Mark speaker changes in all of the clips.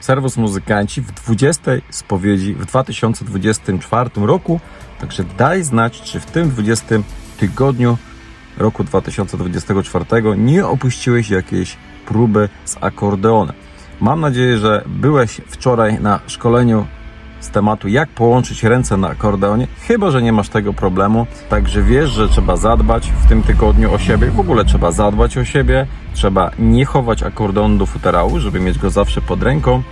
Speaker 1: Serwus Muzykanci w 20 spowiedzi w 2024 roku. Także daj znać, czy w tym 20 tygodniu roku 2024 nie opuściłeś jakiejś próby z akordeonem. Mam nadzieję, że byłeś wczoraj na szkoleniu z tematu jak połączyć ręce na akordeonie, chyba że nie masz tego problemu. Także wiesz, że trzeba zadbać w tym tygodniu o siebie. W ogóle trzeba zadbać o siebie. Trzeba nie chować akordeonu do futerału, żeby mieć go zawsze pod ręką.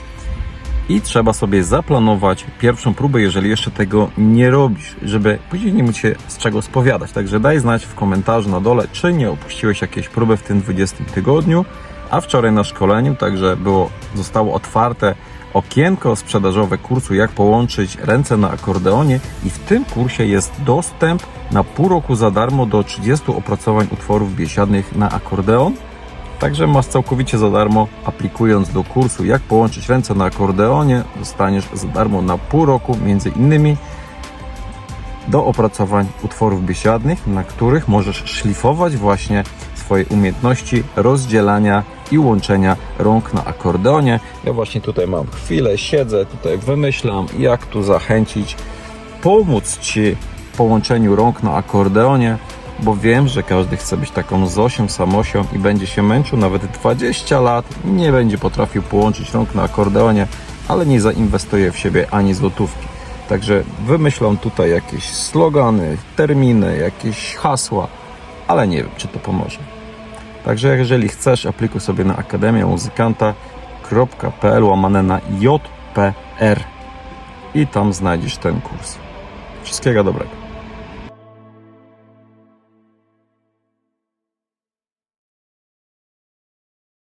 Speaker 1: I trzeba sobie zaplanować pierwszą próbę, jeżeli jeszcze tego nie robisz, żeby później nie mieć się z czego spowiadać. Także daj znać w komentarzu na dole, czy nie opuściłeś jakiejś próby w tym 20 tygodniu. A wczoraj na szkoleniu także było, zostało otwarte okienko sprzedażowe kursu jak połączyć ręce na akordeonie i w tym kursie jest dostęp na pół roku za darmo do 30 opracowań utworów biesiadnych na akordeon. Także masz całkowicie za darmo, aplikując do kursu jak połączyć ręce na akordeonie, dostaniesz za darmo na pół roku między innymi do opracowań utworów biesiadnych, na których możesz szlifować właśnie swoje umiejętności rozdzielania i łączenia rąk na akordeonie. Ja właśnie tutaj mam chwilę, siedzę, tutaj wymyślam, jak tu zachęcić, pomóc Ci w połączeniu rąk na akordeonie, bo wiem, że każdy chce być taką Zosią, Samosią i będzie się męczył nawet 20 lat, nie będzie potrafił połączyć rąk na akordeonie, ale nie zainwestuje w siebie ani złotówki. Także wymyślam tutaj jakieś slogany, terminy, jakieś hasła, ale nie wiem, czy to pomoże. Także jeżeli chcesz, aplikuj sobie na akademię muzykanta.pl łamane na JPR i tam znajdziesz ten kurs. Wszystkiego dobrego.